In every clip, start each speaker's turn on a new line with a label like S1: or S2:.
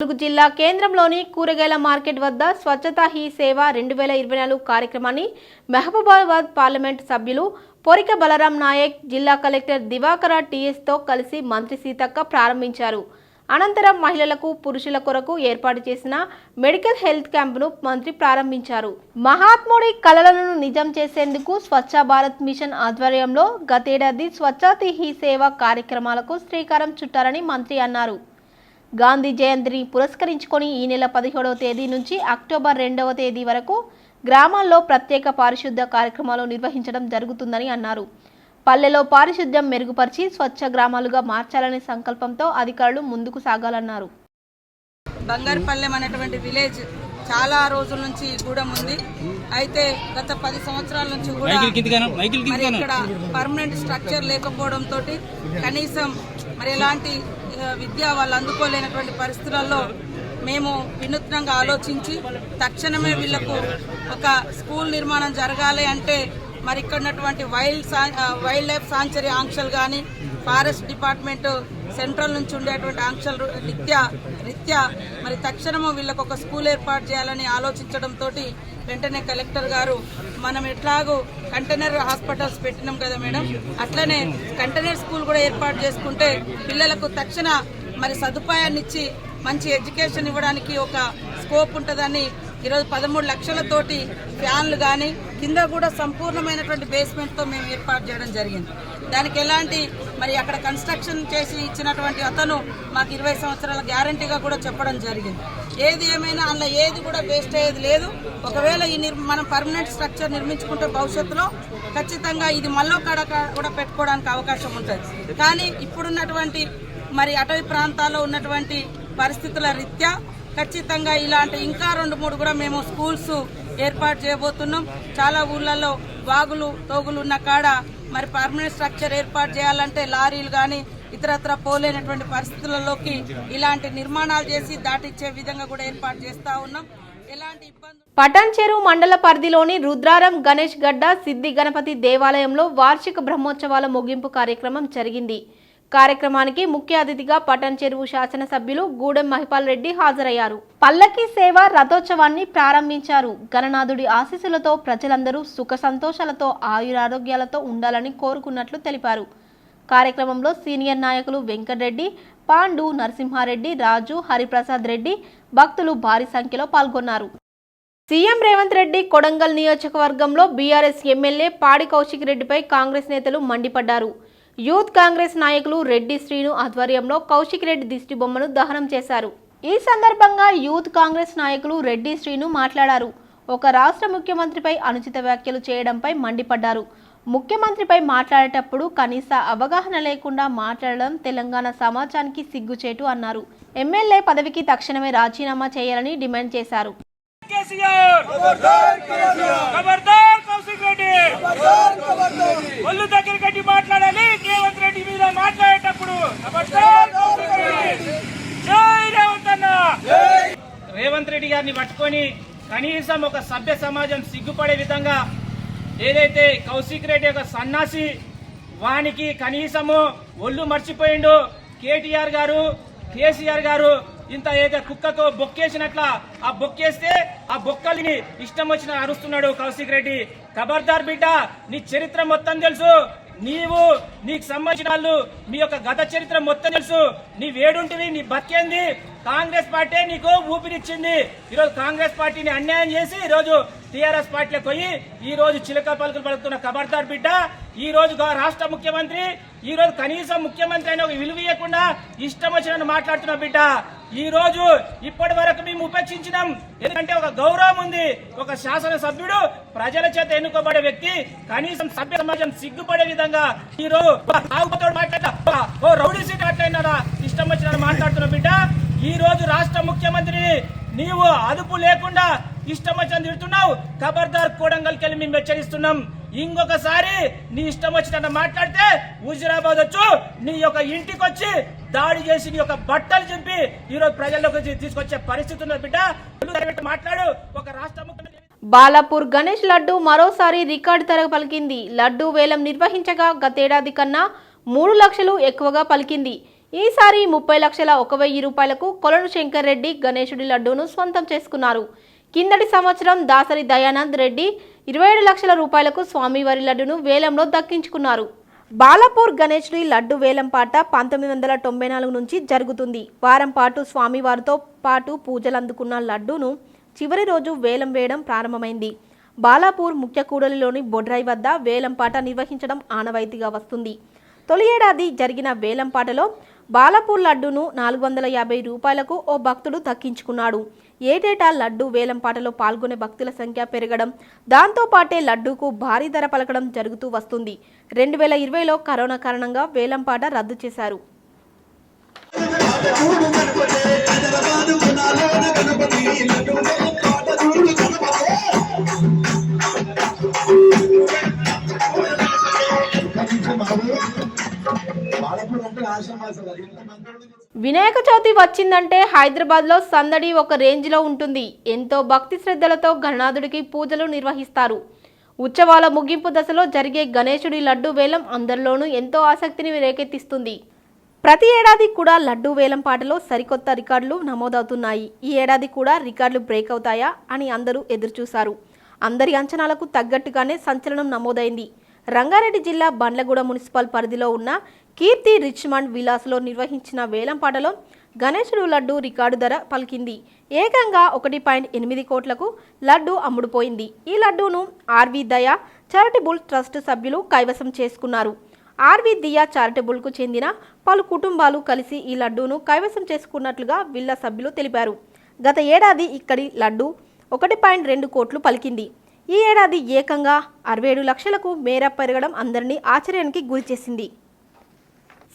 S1: ములుగు జిల్లా కేంద్రంలోని కూరగాయల మార్కెట్ వద్ద స్వచ్ఛతా హీ సేవ రెండు వేల ఇరవై నాలుగు కార్యక్రమాన్ని మహబూబాబాద్ పార్లమెంట్ సభ్యులు పొరిక బలరాం నాయక్ జిల్లా కలెక్టర్ దివాకర టీఎస్తో కలిసి మంత్రి సీతక్క ప్రారంభించారు. అనంతరం మహిళలకు పురుషుల కొరకు ఏర్పాటు చేసిన మెడికల్ హెల్త్ క్యాంపును మంత్రి ప్రారంభించారు. మహాత్ముడి కలలను నిజం చేసేందుకు స్వచ్ఛ భారత్ మిషన్ ఆధ్వర్యంలో గతేడాది స్వచ్ఛతా హీ సేవ కార్యక్రమాలకు శ్రీకారం చుట్టారని మంత్రి అన్నారు. గాంధీ జయంతిని పురస్కరించుకొని ఈ నెల పదిహేడవ తేదీ నుంచి అక్టోబర్ రెండవ తేదీ వరకు గ్రామాల్లో ప్రత్యేక పారిశుద్ధ కార్యక్రమాలు నిర్వహించడం జరుగుతుందని అన్నారు. పల్లెలో పారిశుద్ధ్యం మెరుగుపరిచి స్వచ్ఛ గ్రామాలుగా మార్చాలనే సంకల్పంతో అధికారులు ముందుకు సాగాలన్నారు.
S2: బంగారుపల్లెం అనేటువంటి విలేజ్ చాలా రోజుల నుంచి గూడెం ఉంది. అయితే గత పది సంవత్సరాల నుంచి కూడా ఇక్కడ పర్మనెంట్ స్ట్రక్చర్ లేకపోవడం తోటి కనీసం మరి ఎలాంటి విద్య వాళ్ళు అందుకోలేనటువంటి పరిస్థితులలో మేము వినూత్నంగా ఆలోచించి తక్షణమే వీళ్ళకు ఒక స్కూల్ నిర్మాణం జరగాలి అంటే మరి ఇక్కడ ఉన్నటువంటి వైల్డ్ వైల్డ్ లైఫ్ సాంచరీ ఆంక్షలు కానీ ఫారెస్ట్ డిపార్ట్మెంట్ సెంట్రల్ నుంచి ఉండేటువంటి ఆంక్షలు రీత్యా రీత్యా మరి తక్షణము వీళ్ళకు ఒక స్కూల్ ఏర్పాటు చేయాలని ఆలోచించడంతో వెంటనే కలెక్టర్ గారు మనం ఎట్లాగో కంటైనర్ హాస్పిటల్స్ పెట్టినాం కదా మేడం. అట్లనే కంటైనర్ స్కూల్ కూడా ఏర్పాటు చేసుకుంటే పిల్లలకు తక్షణ మరి సదుపాయాన్ని ఇచ్చి మంచి ఎడ్యుకేషన్ ఇవ్వడానికి ఒక స్కోప్ ఉంటుందని ఈరోజు పదమూడు లక్షలతోటి ఫ్యాన్లు కానీ కింద కూడా సంపూర్ణమైనటువంటి బేస్మెంట్తో మేము ఏర్పాటు చేయడం జరిగింది. దానికి ఎలాంటి మరి అక్కడ కన్స్ట్రక్షన్ చేసి ఇచ్చినటువంటి అతను మాకు ఇరవై సంవత్సరాల గ్యారంటీగా కూడా చెప్పడం జరిగింది. ఏది ఏమైనా అందులో ఏది కూడా వేస్ట్ అయ్యేది లేదు. ఒకవేళ ఈ నిర్ మనం పర్మనెంట్ స్ట్రక్చర్ నిర్మించుకుంటే భవిష్యత్తులో ఖచ్చితంగా ఇది మళ్ళీ కాడ కూడా పెట్టుకోవడానికి అవకాశం ఉంటుంది. కానీ ఇప్పుడున్నటువంటి మరి అటవీ ప్రాంతాల్లో ఉన్నటువంటి పరిస్థితుల రీత్యా ఖచ్చితంగా ఇలాంటి ఇంకా రెండు మూడు కూడా మేము స్కూల్స్ ఏర్పాటు చేయబోతున్నాం. చాలా ఊళ్ళల్లో వాగులు తోగులు ఉన్న కాడ మరి పర్మనెంట్ స్ట్రక్చర్ ఏర్పాటు చేయాలంటే లారీలు కానీ ఇతరత్ర పోలేనటువంటి పరిస్థితులలోకి ఇలాంటి నిర్మాణాలు చేసి దాటిచ్చే విధంగా కూడా ఏర్పాటు చేస్తా ఉన్నాం. ఎలాంటి
S1: పటాన్ చెరువు మండల పరిధిలోని రుద్రారం గణేష్ గడ్డ సిద్ధి గణపతి దేవాలయంలో వార్షిక బ్రహ్మోత్సవాల ముగింపు కార్యక్రమం జరిగింది. కార్యక్రమానికి ముఖ్య అతిథిగా పటన్ చెరువు శాసనసభ్యులు గూడెం మహిపాల్ రెడ్డి హాజరయ్యారు. పల్లకి సేవ రథోత్సవాన్ని ప్రారంభించారు. గణనాథుడి ఆశీస్సులతో ప్రజలందరూ సుఖ సంతోషాలతో ఆయురారోగ్యాలతో ఉండాలని కోరుకున్నట్లు తెలిపారు. కార్యక్రమంలో సీనియర్ నాయకులు వెంకటరెడ్డి పాండు నరసింహారెడ్డి రాజు హరిప్రసాద్ రెడ్డి భక్తులు భారీ సంఖ్యలో పాల్గొన్నారు. సీఎం రేవంత్ రెడ్డి కొడంగల్ నియోజకవర్గంలో బీఆర్ఎస్ ఎమ్మెల్యే పాడి కౌశిక్ రెడ్డిపై కాంగ్రెస్ నేతలు మండిపడ్డారు. యూత్ కాంగ్రెస్ నాయకులు రెడ్డి శ్రీను ఆధ్వర్యంలో కౌశిక్ రెడ్డి దిష్టి బొమ్మను దహనం చేశారు. ఈ సందర్భంగా యూత్ కాంగ్రెస్ నాయకులు రెడ్డి శ్రీను మాట్లాడారు. ఒక రాష్ట్ర ముఖ్యమంత్రిపై అనుచిత వ్యాఖ్యలు చేయడంపై మండిపడ్డారు. ముఖ్యమంత్రిపై మాట్లాడేటప్పుడు కనీస అవగాహన లేకుండా మాట్లాడడం తెలంగాణ సమాజానికి సిగ్గుచేటు అన్నారు. ఎమ్మెల్యే పదవికి తక్షణమే రాజీనామా చేయాలని డిమాండ్ చేశారు
S3: కేసీఆర్ ఖబర్దార్ కౌశిక్ రెడ్డి ఒళ్ళు దగ్గర కట్టి మాట్లాడాలి. రేవంత్ రెడ్డి మీద మాట్లాడేటప్పుడు రేవంత్ రెడ్డి గారిని పట్టుకొని కనీసం ఒక సభ్య సమాజం సిగ్గుపడే విధంగా ఏదైతే కౌశిక్ రెడ్డి ఒక సన్నాసి వానికి కనీసము ఒళ్ళు మర్చిపోయిండు కేటీఆర్ గారు కేసీఆర్ గారు ఇంత ఏదో కుక్కకు బొక్కేసినట్ల ఆ బొక్కేస్తే ఆ బొక్కల్ని ఇష్టం వచ్చిన అరుస్తున్నాడు కౌశిక్ రెడ్డి. ఖబర్దార్ బిడ్డ నీ చరిత్ర మొత్తం తెలుసు. నీవు నీకు సంబంధించిన వాళ్ళు మీ యొక్క గత చరిత్ర మొత్తం తెలుసు. నీ వేడుంటివి నీ బతికేంది? కాంగ్రెస్ పార్టీ నీకు ఊపిరిచ్చింది. ఈరోజు కాంగ్రెస్ పార్టీని అన్యాయం చేసి ఈరోజు టీఆర్ఎస్ పార్టీలకు పోయి ఈ రోజు చిలక పలుకులు పలుకుతున్న ఖబర్దార్ బిడ్డ ఈ రోజు రాష్ట్ర ముఖ్యమంత్రి ఈ రోజు కనీసం ముఖ్యమంత్రి అయిన ఒక విలువ ఇవ్వకుండా ఇష్టం వచ్చినట్టు మాట్లాడుతున్న బిడ్డ. ఈ రోజు ఇప్పటి వరకు మేము ఉపేక్షించినాం. ఎందుకంటే ఒక గౌరవం ఉంది. ఒక శాసన సభ్యుడు ప్రజల చేత ఎన్నుకోబడే వ్యక్తి కనీసం సభ్య సమాజం సిగ్గుపడే విధంగా ఈ రోజు ఓ రౌడీ సీట్ అట్లయినారా? ఇష్టం వచ్చిన మాట్లాడుతున్న బిడ్డ ఈ రోజు రాష్ట్ర ముఖ్యమంత్రి నీవు అదుపు లేకుండా ఇష్టం వచ్చిన తిడుతున్నావు. ఖబర్దార్ కోడంగల్కి వెళ్ళి మేము హెచ్చరిస్తున్నాం. ఇంకొకసారి నీ ఇష్టం వచ్చినట్టు మాట్లాడితే హుజురాబాద్ వచ్చు నీ యొక్క ఇంటికి వచ్చి దాడి చేసి నీ యొక్క బట్టలు చింపి ఈరోజు ప్రజల్లోకి తీసుకొచ్చే పరిస్థితి ఉన్నది బిడ్డ. మాట్లాడు. ఒక రాష్ట్ర ముఖ్యమంత్రి
S1: బాలాపూర్ గణేష్ లడ్డు మరోసారి రికార్డు ధర పలికింది. లడ్డు వేలం నిర్వహించగా గతేడాది కన్నా మూడు లక్షలు ఎక్కువగా పలికింది. ఈసారి ముప్పై లక్షల ఒక వెయ్యి రూపాయలకు కొలను శంకర్ రెడ్డి గణేశుడి లడ్డూను స్వంతం చేసుకున్నారు. కిందటి సంవత్సరం దాసరి దయానంద్ రెడ్డి ఇరవై ఏడు లక్షల రూపాయలకు స్వామివారి లడ్డును వేలంలో దక్కించుకున్నారు. బాలాపూర్ గణేష్ని లడ్డు వేలం పాట పంతొమ్మిది వందల తొంభై నాలుగు నుంచి జరుగుతుంది. వారం పాటు స్వామివారితో పాటు పూజలు అందుకున్న లడ్డును చివరి రోజు వేలం వేయడం ప్రారంభమైంది. బాలాపూర్ ముఖ్య కూడలిలోని బొడ్రాయి వద్ద వేలం పాట నిర్వహించడం ఆనవాయితీగా వస్తుంది. తొలి ఏడాది జరిగిన వేలంపాటలో బాలాపూర్ లడ్డును నాలుగు వందల యాభై రూపాయలకు ఓ భక్తుడు దక్కించుకున్నాడు. ఏటేటా లడ్డు వేలంపాటలో పాల్గొనే భక్తుల సంఖ్య పెరగడం దాంతోపాటే లడ్డూకు భారీ ధర పలకడం జరుగుతూ వస్తుంది. రెండు వేల ఇరవైలో కరోనా కారణంగా వేలంపాట రద్దు చేశారు. వినాయక చవితి వచ్చిందంటే హైదరాబాద్లో సందడి ఒక రేంజ్లో ఉంటుంది. ఎంతో భక్తి శ్రద్ధలతో గణనాథుడికి పూజలు నిర్వహిస్తారు. ఉత్సవాల ముగింపు దశలో జరిగే గణేశుడి లడ్డు వేలం అందరిలోనూ ఎంతో ఆసక్తిని రేకెత్తిస్తుంది. ప్రతి ఏడాది కూడా లడ్డు వేలం పాటలో సరికొత్త రికార్డులు నమోదవుతున్నాయి. ఈ ఏడాది కూడా రికార్డులు బ్రేక్ అవుతాయా అని అందరూ ఎదురుచూశారు. అందరి అంచనాలకు తగ్గట్టుగానే సంచలనం నమోదైంది. రంగారెడ్డి జిల్లా బండ్లగూడ మున్సిపల్ పరిధిలో ఉన్న కీర్తి రిచ్మండ్ విలాస్లో నిర్వహించిన వేలంపాటలో గణేశుడు లడ్డు రికార్డు ధర పలికింది. ఏకంగా ఒకటి పాయింట్ ఎనిమిది కోట్లకు లడ్డు అమ్ముడుపోయింది. ఈ లడ్డూను ఆర్వి దయా చారిటబుల్ ట్రస్ట్ సభ్యులు కైవసం చేసుకున్నారు. ఆర్వి దియా చారిటబుల్కు చెందిన పలు కుటుంబాలు కలిసి ఈ లడ్డూను కైవసం చేసుకున్నట్లుగా విల్లా సభ్యులు తెలిపారు. గత ఏడాది ఇక్కడి లడ్డు ఒకటి పాయింట్ రెండు కోట్లు పలికింది. ఈ ఏడాది ఏకంగా అరవై ఏడు లక్షలకు మేర పెరగడం అందరినీ ఆశ్చర్యానికి గురిచేసింది.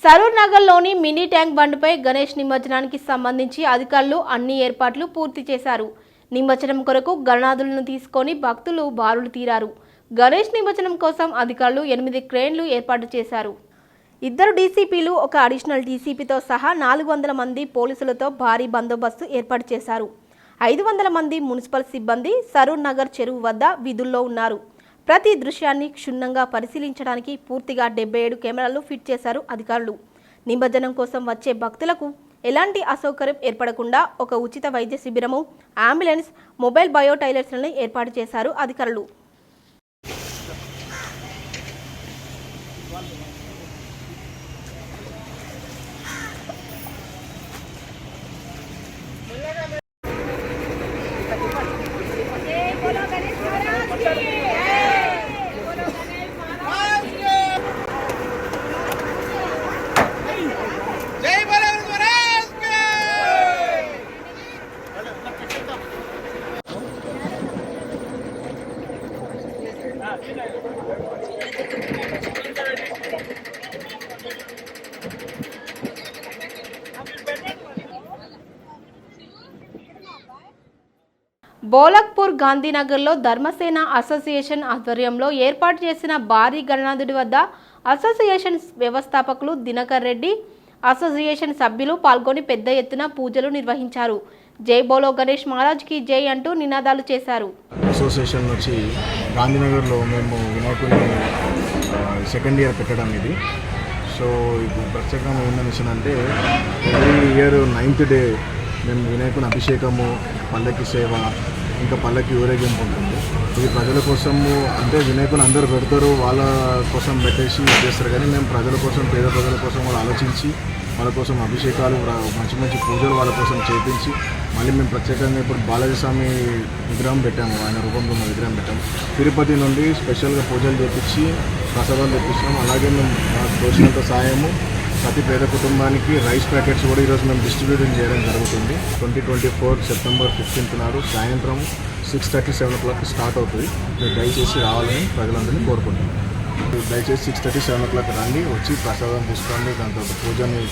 S1: సరూర్ నగర్లోని మినీ ట్యాంక్ బండ్పై గణేష్ నిమజ్జనానికి సంబంధించి అధికారులు అన్ని ఏర్పాట్లు పూర్తి చేశారు. నిమజ్జనం కొరకు గణనాథులను తీసుకొని భక్తులు బారులు తీరారు. గణేష్ నిమజ్జనం కోసం అధికారులు ఎనిమిది క్రేన్లు ఏర్పాటు చేశారు. ఇద్దరు డీసీపీలు ఒక అడిషనల్ డీసీపీతో సహా నాలుగు వందల మంది పోలీసులతో భారీ బందోబస్తు ఏర్పాటు చేశారు. ఐదు వందల మంది మున్సిపల్ సిబ్బంది సరూర్ నగర్ చెరువు వద్ద విధుల్లో ఉన్నారు. ప్రతి దృశ్యాన్ని క్షుణ్ణంగా పరిశీలించడానికి పూర్తిగా డెబ్బై ఏడు కెమెరాలు ఫిట్ చేశారు అధికారులు. నిమజ్జనం కోసం వచ్చే భక్తులకు ఎలాంటి అసౌకర్యం ఏర్పడకుండా ఒక ఉచిత వైద్య శిబిరము అంబులెన్స్ మొబైల్ బయోటైలర్స్లను ఏర్పాటు చేశారు అధికారులు. గాంధీనగర్లో ధర్మసేన అసోసియేషన్ ఆధ్వర్యంలో ఏర్పాటు చేసిన భారీ గణనాథుడి వద్ద అసోసియేషన్ వ్యవస్థాపకులు దినకర్ రెడ్డి అసోసియేషన్ సభ్యులు పాల్గొని పెద్ద ఎత్తున పూజలు నిర్వహించారు. జై బోలో గణేష్ మహారాజ్కి జై అంటూ నినాదాలు చేశారు.
S4: అసోసియేషన్ వచ్చి గాంధీనగర్లో మేము వినాయకుడిని సెకండ్ ఇయర్ పెట్టడం ఇది. సో ఇప్పుడు ప్రత్యేకంగా ఉన్న మిషన్ అంటే ఎవ్రీ ఇయర్ నైన్త్ డే మేము వినాయకుని అభిషేకము పల్లకి సేవ ఇంకా పల్లకి ఊరేగింపు ఉంటుంది. ఇది ప్రజల కోసము అంటే వినాయకులు అందరూ పెడతారు వాళ్ళ కోసం పెట్టేసి చేస్తారు. కానీ మేము ప్రజల కోసం పేద ప్రజల కోసం కూడా ఆలోచించి వాళ్ళ కోసం అభిషేకాలు మంచి మంచి పూజలు వాళ్ళ కోసం చేపించి మళ్ళీ మేము ప్రత్యేకంగా ఇప్పుడు బాలాజీ స్వామి విగ్రహం పెట్టాము. ఆయన రూపంలో ఉన్న విగ్రహం పెట్టాము. తిరుపతి నుండి స్పెషల్గా పూజలు చేపించి ప్రసాదాలు తెప్పించినాము అలాగే మేము మాకు తోచినంత సాయము ప్రతి పేద కుటుంబానికి రైస్ ప్యాకెట్స్ కూడా ఈరోజు మేము డిస్ట్రిబ్యూషన్ చేయడం జరుగుతుంది. Twenty twenty four September fifteenth నాడు సాయంత్రం six thirty seven o'clock start అవుతుంది. మీరు దయచేసి రావాలని ప్రజలందరినీ కోరుకుంటున్నాం. దయచేసి six thirty seven o'clock రండి వచ్చి ప్రసాదం తీసుకోండి దాని తర్వాత పూజని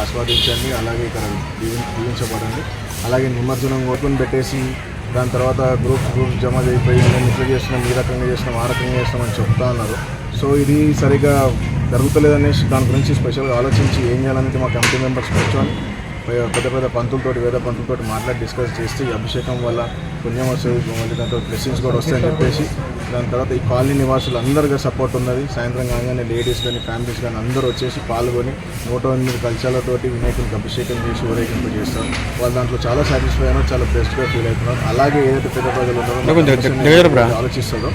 S4: ఆస్వాదించండి అలాగే ఇక్కడ దీవి- దీవించబడండి. అలాగే నిమజ్జనం ఓపెన్ పెట్టేసి దాని తర్వాత గ్రూప్ గ్రూప్ జమ అయిపోయి మేము ఇట్లా చేస్తున్నాం ఈ రకంగా చేస్తున్నాం ఆ రకంగా చేస్తామని అని చెప్తా ఉన్నారు. సో ఇది సరిగా జరుగుతలేదనేసి దాని గురించి స్పెషల్గా ఆలోచించి ఏం చేయాలనేది మా కమిటీ మెంబర్స్ కూర్చొని పెద్ద పెద్ద పంతులతోటి వేద పంతులతోటి మాట్లాడి డిస్కస్ చేస్తే ఈ అభిషేకం వల్ల పుణ్యం వస్తుంది మళ్ళీ దాంతో బ్లెస్సింగ్స్ కూడా వస్తాయని చెప్పేసి దాని తర్వాత ఈ కాలనీ నివాసులు అందరికీ సపోర్ట్ ఉన్నది. సాయంత్రం కాగానే లేడీస్ కానీ ఫ్యామిలీస్ కానీ అందరూ వచ్చేసి పాల్గొని నూట ఎనిమిది కలశాలతోటి వినాయకునికి అభిషేకం చేసి ఊరేగింపు చేస్తారు. వాళ్ళు దాంట్లో చాలా సాటిస్ఫై అయినారు చాలా బెస్ట్గా ఫీల్ అవుతున్నారు. అలాగే ఏదైతే పెద్ద ప్రజలు ఉన్నారో ఆలోచిస్తారో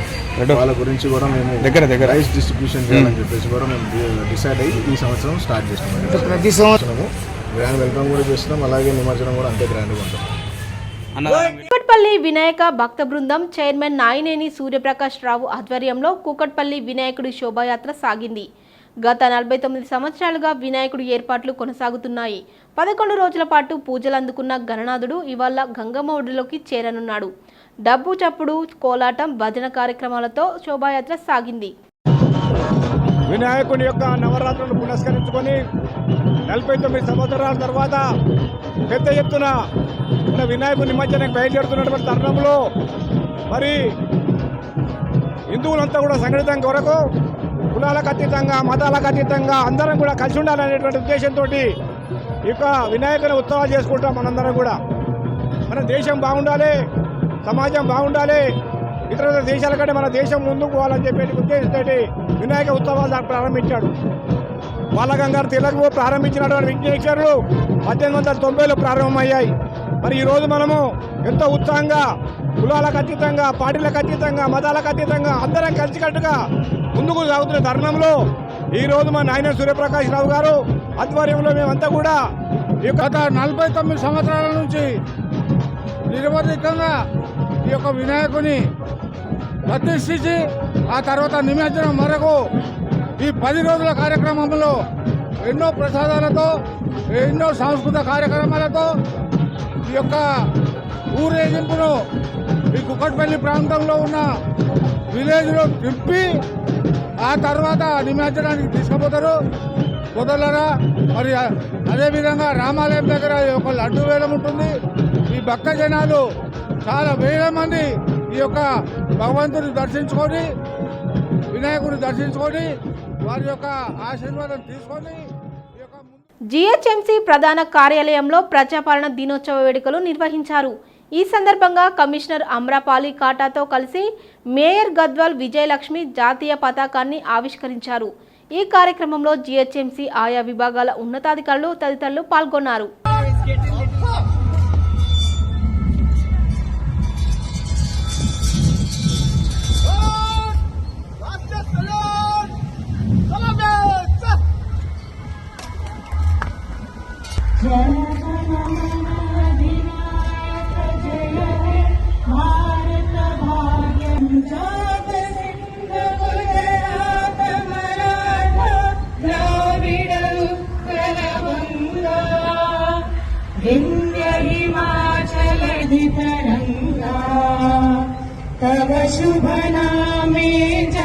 S4: వాళ్ళ గురించి కూడా మేము దగ్గర దగ్గర. రైస్ డిస్ట్రిబ్యూషన్ చేయాలని చెప్పేసి కూడా మేము డిసైడ్ అయ్యి ఈ సంవత్సరం స్టార్ట్ చేస్తున్నాం. ప్రతి సంవత్సరము గ్రాండ్ వెల్కమ్ కూడా చేస్తున్నాం. అలాగే నిమజ్జనం కూడా అంతే గ్రాండ్గా ఉంటాం.
S1: కూకట్పల్లి వినాయక భక్త బృందం చైర్మన్ నాయినేని సూర్యప్రకాష్ రావు ఆధ్వర్యంలో కూకట్పల్లి వినాయకుడి శోభాయాత్ర సాగింది. గత నలభై తొమ్మిది సంవత్సరాలుగా వినాయకుడి ఏర్పాట్లు కొనసాగుతున్నాయి. పదకొండు రోజుల పాటు పూజలు అందుకున్న గణనాథుడు ఇవాళ గంగమ్మ ఒడిలోకి చేరనున్నాడు. డబ్బు చప్పుడు కోలాటం భజన కార్యక్రమాలతో శోభాయాత్ర సాగింది.
S5: వినాయకుని యొక్క నవరాత్రులు పురస్కరించుకొని నలభై తొమ్మిది సంవత్సరాల తర్వాత పెద్ద ఎత్తున మన వినాయకుని నిమజ్జనం బయలుదేరుతున్నటువంటి తరుణంలో మరి హిందువులంతా కూడా సంఘటితం కొరకు కులాలకు అతీతంగా మతాలకు అతీతంగా అందరం కూడా కలిసి ఉండాలనేటువంటి ఉద్దేశంతో ఇక వినాయకుని ఉత్సవాలు చేసుకుంటాం మనందరం కూడా. మన దేశం బాగుండాలి సమాజం బాగుండాలి ఇతర దేశాల కంటే మన దేశం ముందుకు పోవాలని చెప్పేసి ఉద్దేశంతో వినాయక ఉత్సవాలు ప్రారంభించాడు. బాలగంగారు తిలక్ ప్రారంభించినటువంటి విఘ్నేశ్వరులు పద్దెనిమిది వందల తొంభైలో ప్రారంభమయ్యాయి. మరి ఈరోజు మనము ఎంతో ఉత్సాహంగా కులాలకు అతీతంగా పార్టీలకు అతీతంగా మతాలకు అతీతంగా అందరం కలిసికట్టుగా ముందుకు సాగుతున్న తరుణంలో ఈ రోజు మా నాయన సూర్యప్రకాష్ రావు గారు ఆధ్వర్యంలో మేమంతా కూడా ఈ గత నలభై తొమ్మిది సంవత్సరాల నుంచి నిరవధికంగా ఈ యొక్క వినాయకుని ప్రతిష్ఠించి ఆ తర్వాత నిమజ్జనం వరకు ఈ పది రోజుల కార్యక్రమంలో ఎన్నో ప్రసాదాలతో ఎన్నో సాంస్కృతిక కార్యక్రమాలతో ఈ యొక్క ఊరేగింపును ఈ కుక్కట్పల్లి ప్రాంతంలో ఉన్న విలేజ్లో తిప్పి ఆ తర్వాత నిమజ్జనానికి తీసుకుపోతారు. కుదరలరా మరి అదేవిధంగా రామాలయం దగ్గర ఈ యొక్క లడ్డు వేలం ఉంటుంది. ఈ భక్త జనాలు చాలా వేల మంది ఈ యొక్క భగవంతుని దర్శించుకొని వినాయకుడిని దర్శించుకొని వారి యొక్క ఆశీర్వాదం తీసుకొని
S1: జీహెచ్ఎంసీ ప్రధాన కార్యాలయంలో ప్రజాపాలన దినోత్సవ వేడుకలు నిర్వహించారు. ఈ సందర్భంగా కమిషనర్ అమ్రపాలి కాటాతో కలిసి మేయర్ గద్వాల్ విజయలక్ష్మి జాతీయ పతాకాన్ని ఆవిష్కరించారు. ఈ కార్యక్రమంలో జీహెచ్ఎంసీ ఆయా విభాగాల ఉన్నతాధికారులు తదితరులు పాల్గొన్నారు.
S6: हिमाचलधितरङ्गा तव शुभ नामे च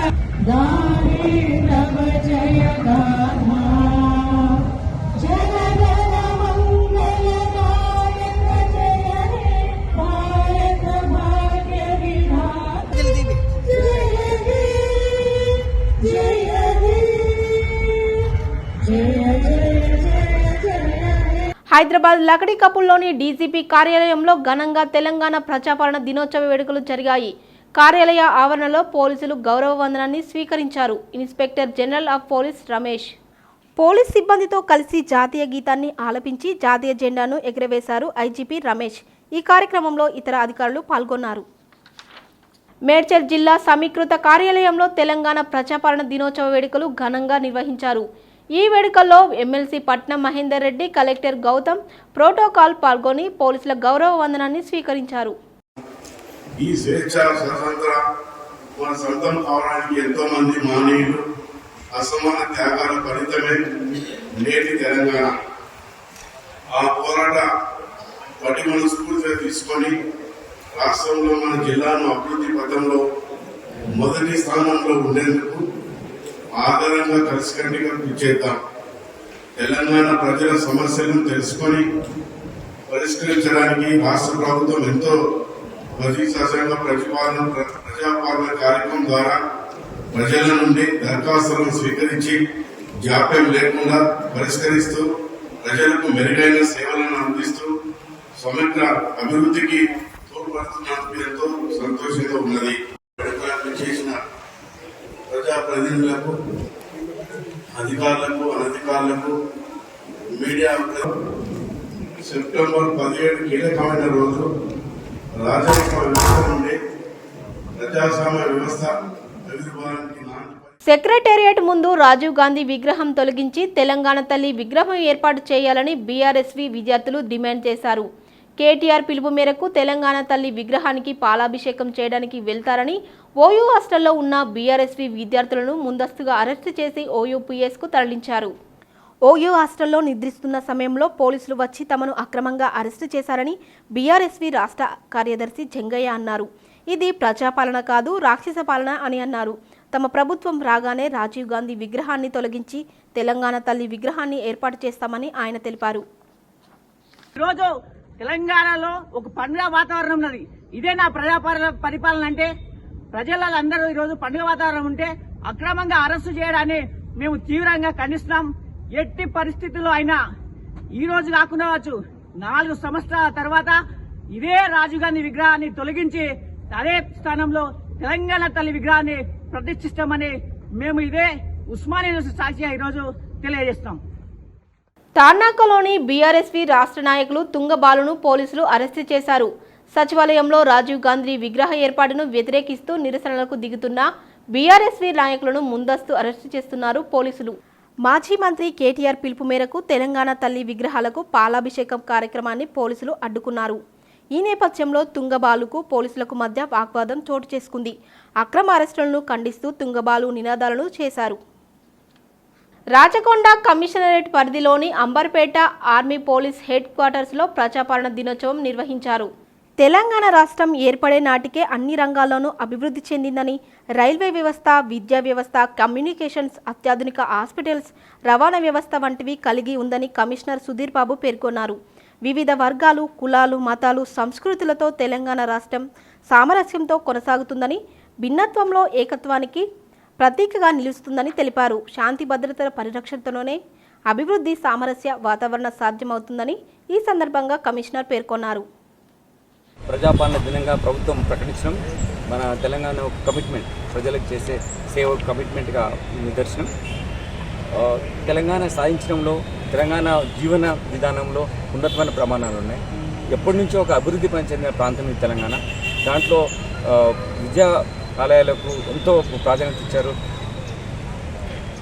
S6: गाने तव जय गाथा
S1: హైదరాబాద్ లకడీ కపుల్లోని డీజీపీ కార్యాలయంలో ఘనంగా తెలంగాణ ప్రజాపాలన దినోత్సవ వేడుకలు జరిగాయి. కార్యాలయ ఆవరణలో పోలీసులు గౌరవ వందనాన్ని స్వీకరించారు. Inspector general of police Ramesh. Police సిబ్బందితో కలిసి జాతీయ గీతాన్ని ఆలపించి జాతీయ జెండాను ఎగురవేశారు ఐజీపీ రమేష్. ఈ కార్యక్రమంలో ఇతర అధికారులు పాల్గొన్నారు. మేడ్చల్ జిల్లా సమీకృత కార్యాలయంలో తెలంగాణ ప్రజాపాలన దినోత్సవ వేడుకలు ఘనంగా నిర్వహించారు. ఈ వేడుకల్లో MLC Patnam Mahender Reddy collector Gautam protocol పాల్గొని పోలీసుల గౌరవ వందనాన్ని స్వీకరించారు.
S7: ఈ స్వేచ్ఛ స్వతంత్ర మన సొంతం కావడానికి ఎంతో మంది మానవులు అసమాన త్యాగాల ఫలితమే నేటి తెలంగాణ. ఆ పోరాట పటిమను స్ఫూర్తిగా తీసుకొని రాష్ట్రంలో మన జిల్లాను అభివృద్ధి పథంలో మొదటి స్థానంలో ఉండేందుకు ఆధారంగా కలిసికట్టుగా కృషి చేద్దాం. తెలంగాణ ప్రజల సమస్యలను తెలుసుకొని పరిష్కరించడానికి రాష్ట్ర ప్రభుత్వం ఎంతో ప్రతిశాసనంగా ప్రతిపాలన ప్ర- ప్రజాపాలన కార్యక్రమం ద్వారా ప్రజల నుండి దరఖాస్తులను స్వీకరించి జాప్యం లేకుండా పరిష్కరిస్తూ ప్రజలకు మెరుగైన సేవలను అందిస్తూ సమగ్ర అభివృద్ధికి తోడ్పడుతున్నందుకు ఎంతో సంతోషంగా ఉన్నది. ప్రజాప్రతినిధులకు అధికారులకు అనధికారులకు మీడియా సెప్టెంబర్ పదిహేడు కీలకమైన రోజు రాజరిక వ్యవస్థ నుండి ప్రజాస్వామ్య వ్యవస్థ ఆవిర్భావానికి
S1: సెక్రటేరియట్ ముందు రాజీవ్ గాంధీ విగ్రహం తొలగించి తెలంగాణ తల్లి విగ్రహం ఏర్పాటు చేయాలని బీఆర్ఎస్వి విద్యార్థులు డిమాండ్ చేశారు. కేటీఆర్ పిలుపు మేరకు తెలంగాణ తల్లి విగ్రహానికి పాలాభిషేకం చేయడానికి వెళ్తారని ఓయూ హాస్టల్లో ఉన్న బీఆర్ఎస్వి విద్యార్థులను ముందస్తుగా అరెస్టు చేసి ఓయూపీఎస్కు తరలించారు. ఓయూ హాస్టల్లో నిద్రిస్తున్న సమయంలో పోలీసులు వచ్చి తమను అక్రమంగా అరెస్టు చేశారని బీఆర్ఎస్వి రాష్ట్ర కార్యదర్శి జంగయ్య అన్నారు. ఇది ప్రజాపాలన కాదు రాక్షస పాలన అని అన్నారు. తమ ప్రభుత్వం రాగానే రాజీవ్ గాంధీ విగ్రహాన్ని తొలగించి తెలంగాణ తల్లి విగ్రహాన్ని ఏర్పాటు చేస్తామని ఆయన తెలిపారు.
S8: ఈరోజు తెలంగాణలో ఒక పండుగ వాతావరణం ఉన్నది. ఇదే నా ప్రజాపాలన పరిపాలన అంటే ప్రజలందరూ ఈరోజు పండుగ వాతావరణం ఉంటే అక్రమంగా అరెస్టు చేయడాన్ని మేము తీవ్రంగా ఖండిస్తున్నాం. ఎట్టి పరిస్థితుల్లో అయినా ఈ రోజు కాకుండా వచ్చు నాలుగు సంవత్సరాల తర్వాత ఇదే రాజీవ్ గాంధీ విగ్రహాన్ని తొలగించి అదే స్థానంలో తెలంగాణ తల్లి విగ్రహాన్ని ప్రతిష్ఠిస్తామని మేము ఇదే ఉస్మానియా యూనివర్సిటీ సాక్షిగా ఈరోజు తెలియజేస్తాం
S1: తార్నాకలోని బీఆర్ఎస్వి రాష్ట్ర నాయకులు తుంగబాలును పోలీసులు అరెస్టు చేశారు. సచివాలయంలో రాజీవ్ గాంధీ విగ్రహ ఏర్పాటును వ్యతిరేకిస్తూ నిరసనలకు దిగుతున్న బీఆర్ఎస్వి నాయకులను ముందస్తు అరెస్టు చేస్తున్నారు పోలీసులు. మాజీ మంత్రి కేటీఆర్ పిలుపు మేరకు తెలంగాణ తల్లి విగ్రహాలకు పాలాభిషేకం కార్యక్రమాన్ని పోలీసులు అడ్డుకున్నారు. ఈ నేపథ్యంలో తుంగబాలుకు పోలీసులకు మధ్య వాగ్వాదం చోటు చేసుకుంది. అక్రమ అరెస్టులను ఖండిస్తూ తుంగబాలు నినాదాలను చేశారు. రాచకొండ కమిషనరేట్ పరిధిలోని అంబర్పేట ఆర్మీ పోలీస్ హెడ్ క్వార్టర్స్లో ప్రజాపాలన దినోత్సవం నిర్వహించారు. తెలంగాణ రాష్ట్రం ఏర్పడే నాటికే అన్ని రంగాల్లోనూ అభివృద్ధి చెందిందని రైల్వే వ్యవస్థ విద్యా వ్యవస్థ కమ్యూనికేషన్స్ అత్యాధునిక హాస్పిటల్స్ రవాణా వ్యవస్థ వంటివి కలిగి ఉందని కమిషనర్ సుధీర్ బాబు పేర్కొన్నారు. వివిధ వర్గాలు కులాలు మతాలు సంస్కృతులతో తెలంగాణ రాష్ట్రం సామరస్యంతో కొనసాగుతుందని భిన్నత్వంలో ఏకత్వానికి ప్రతీకగా నిలుస్తుందని తెలిపారు. శాంతి భద్రతల పరిరక్షణతోనే అభివృద్ధి సామరస్య వాతావరణ సాధ్యమవుతుందని ఈ సందర్భంగా కమిషనర్ పేర్కొన్నారు.
S9: ప్రజాపాలన దినంగా ప్రభుత్వం ప్రకటించడం మన తెలంగాణ ఒక కమిట్మెంట్ ప్రజలకు చేసే సేవ కమిట్మెంట్గా నిదర్శనం. తెలంగాణ సాధించడంలో తెలంగాణ జీవన విధానంలో ఉన్నతమైన ప్రమాణాలు ఉన్నాయి. ఎప్పటి నుంచో ఒక అభివృద్ధి పని చెందిన ప్రాంతం ఇది తెలంగాణ. దాంట్లో విద్యా ఆలయాలకు ఎంతో ప్రాధాన్యత ఇచ్చారు.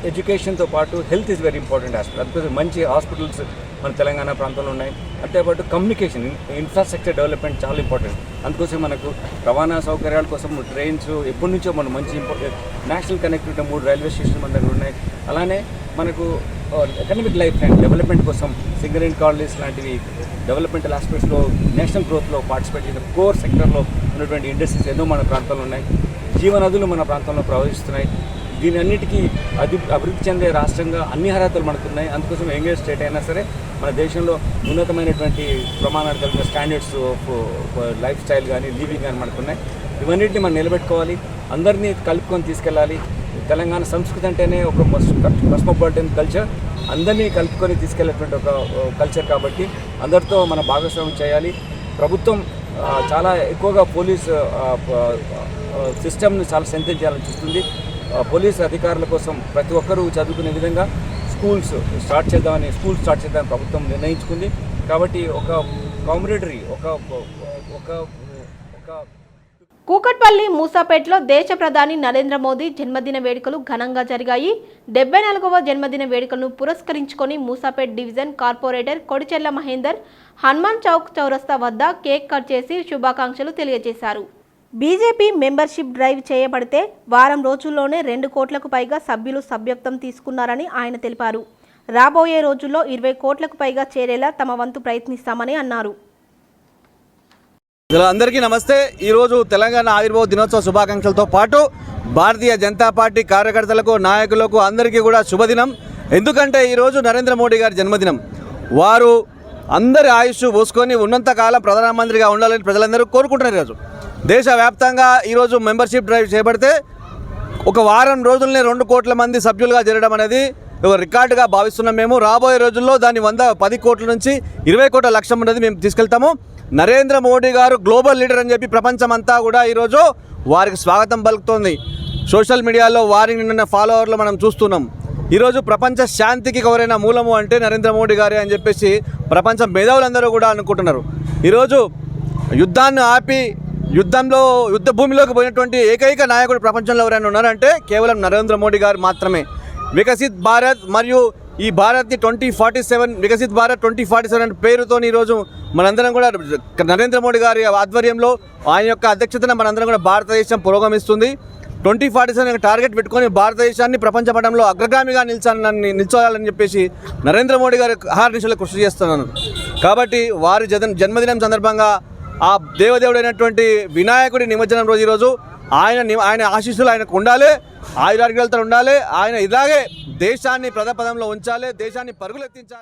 S9: ఎడ్యుకేషన్తో పాటు health is very important aspect అందుకోసం మంచి హాస్పిటల్స్ మన తెలంగాణ ప్రాంతంలో ఉన్నాయి. అంతేపాటు కమ్యూనికేషన్ ఇన్ఫ్రాస్ట్రక్చర్ డెవలప్మెంట్ చాలా ఇంపార్టెంట్ అందుకోసం మనకు రవాణా సౌకర్యాల కోసం ట్రైన్స్ ఎప్పటి నుంచో మనం మంచి ఇంపార్టెంట్ నేషనల్ కనెక్టివిటీ మూడు రైల్వే స్టేషన్ మన దగ్గర ఉన్నాయి. అలానే మనకు ఎకనామిక్ లైఫ్ అండ్ డెవలప్మెంట్ కోసం సింగర్ సింగరేన్ కాలనీస్ లాంటివి డెవలప్మెంటల్ ఆస్పెక్ట్స్లో నేషనల్ గ్రోత్లో పార్టిసిపేట్ చేసిన కోర్ సెక్టర్లో ఉన్నటువంటి ఇండస్ట్రీస్ ఎన్నో మన ప్రాంతంలో ఉన్నాయి. జీవనదులు మన ప్రాంతంలో ప్రవహిస్తున్నాయి. దీని అన్నిటికీ అభి అభివృద్ధి చెందే రాష్ట్రంగా అన్ని అర్హతలు మనకున్నాయి. అందుకోసం యంగెస్ట్ స్టేట్ అయినా సరే మన దేశంలో ఉన్నతమైనటువంటి ప్రమాణాలు కలిగిన స్టాండర్డ్స్ ఆఫ్ లైఫ్ స్టైల్ కానీ లివింగ్ కానీ మనకున్నాయి. ఇవన్నిటిని మనం నిలబెట్టుకోవాలి. అందరినీ కలుపుకొని తీసుకెళ్ళాలి. తెలంగాణ సంస్కృతి అంటేనే ఒక కస్మోపాలిటన్ కల్చర్ అందరినీ కలుపుకొని తీసుకెళ్ళేటువంటి ఒక కల్చర్ కాబట్టి అందరితో మన భాగస్వామ్యం చేయాలి. ప్రభుత్వం చాలా ఎక్కువగా పోలీస్ సిస్టమ్ని చాలా సెంతం చేయాలని చూస్తుంది. పోలీస్ అధికారుల కోసం ప్రతి ఒక్కరూ చదువుకునే విధంగా స్కూల్స్ స్టార్ట్ చేద్దామని స్కూల్ స్టార్ట్ చేద్దామని ప్రభుత్వం నిర్ణయించుకుంది. కాబట్టి ఒక కాంబినేటరీ ఒక ఒక ఒక
S1: కూకట్పల్లి మూసాపేటలో దేశ ప్రధాని నరేంద్ర మోదీ జన్మదిన వేడుకలు ఘనంగా జరిగాయి. డెబ్బై నాలుగవ జన్మదిన వేడుకలను పురస్కరించుకొని మూసాపేట్ డివిజన్ కార్పొరేటర్ కొడిచెల్ల మహేందర్ హనుమాన్ చౌక్ చౌరస్తా వద్ద కేక్ కట్ చేసి శుభాకాంక్షలు తెలియజేశారు. బీజేపీ మెంబర్షిప్ డ్రైవ్ చేయబడితే వారం రోజుల్లోనే రెండు కోట్లకు పైగా సభ్యులు సభ్యత్వం తీసుకున్నారని ఆయన తెలిపారు. రాబోయే రోజుల్లో ఇరవై కోట్లకు పైగా చేరేలా తమ వంతు ప్రయత్నిస్తామని అన్నారు.
S10: అందరికీ నమస్తే. ఈరోజు తెలంగాణ ఆవిర్భావ దినోత్సవ శుభాకాంక్షలతో పాటు భారతీయ జనతా పార్టీ కార్యకర్తలకు నాయకులకు అందరికీ కూడా శుభదినం. ఎందుకంటే ఈరోజు నరేంద్ర మోడీ గారి జన్మదినం. వారు అందరి ఆయుష్ పోసుకొని ఉన్నంతకాలం ప్రధానమంత్రిగా ఉండాలని ప్రజలందరూ కోరుకుంటున్నారు ఈరోజు. దేశవ్యాప్తంగా ఈరోజు మెంబర్షిప్ డ్రైవ్ చేపడితే ఒక వారం రోజులనే రెండు కోట్ల మంది సభ్యులుగా చేరడం అనేది ఒక రికార్డుగా భావిస్తున్నాం మేము. రాబోయే రోజుల్లో దాన్ని వంద పది కోట్ల నుంచి ఇరవై కోట్ల లక్ష్యం అనేది మేము తీసుకెళ్తాము. నరేంద్ర మోడీ గారు గ్లోబల్ లీడర్ అని చెప్పి ప్రపంచమంతా కూడా ఈరోజు వారికి స్వాగతం పలుకుతోంది. సోషల్ మీడియాలో వారిని నిన్న ఫాలోవర్లు మనం చూస్తున్నాం. ఈరోజు ప్రపంచ శాంతికి ఎవరైనా మూలము అంటే నరేంద్ర మోడీ గారే అని చెప్పేసి ప్రపంచ మేధావులందరూ కూడా అనుకుంటున్నారు. ఈరోజు యుద్ధాన్ని ఆపి యుద్ధంలో యుద్ధ భూమిలోకి పోయినటువంటి ఏకైక నాయకుడు ప్రపంచంలో ఎవరైనా ఉన్నారంటే కేవలం నరేంద్ర మోడీ గారు మాత్రమే. వికసిత్ భారత్ మరియు ఈ భారత్ని twenty forty seven Viksit Bharat twenty forty seven పేరుతో ఈరోజు మనందరం కూడా నరేంద్ర మోడీ గారి ఆధ్వర్యంలో ఆయన యొక్క అధ్యక్షతన మనందరం కూడా భారతదేశం పురోగమిస్తుంది. ట్వంటీ ఫార్టీ సెవెన్ టార్గెట్ పెట్టుకొని భారతదేశాన్ని ప్రపంచ పటంలో అగ్రగామిగా నిల్చాలని నిల్చోవాలని చెప్పేసి నరేంద్ర మోడీ గారి ఆహార కృషి చేస్తున్నాను. కాబట్టి వారి జన్ జన్మదినం సందర్భంగా ఆ దేవదేవుడైనటువంటి వినాయకుడి నిమజ్జనం రోజు ఈరోజు ఆయన ఆయన ఆశీస్సులు ఆయనకు ఉండాలి. ఆయురారోగ్యాలతో ఉండాలి. ఆయన ఇలాగే దేశాన్ని ప్రథపదంలో ఉంచాలి. దేశాన్ని పరుగులెత్తించాలి.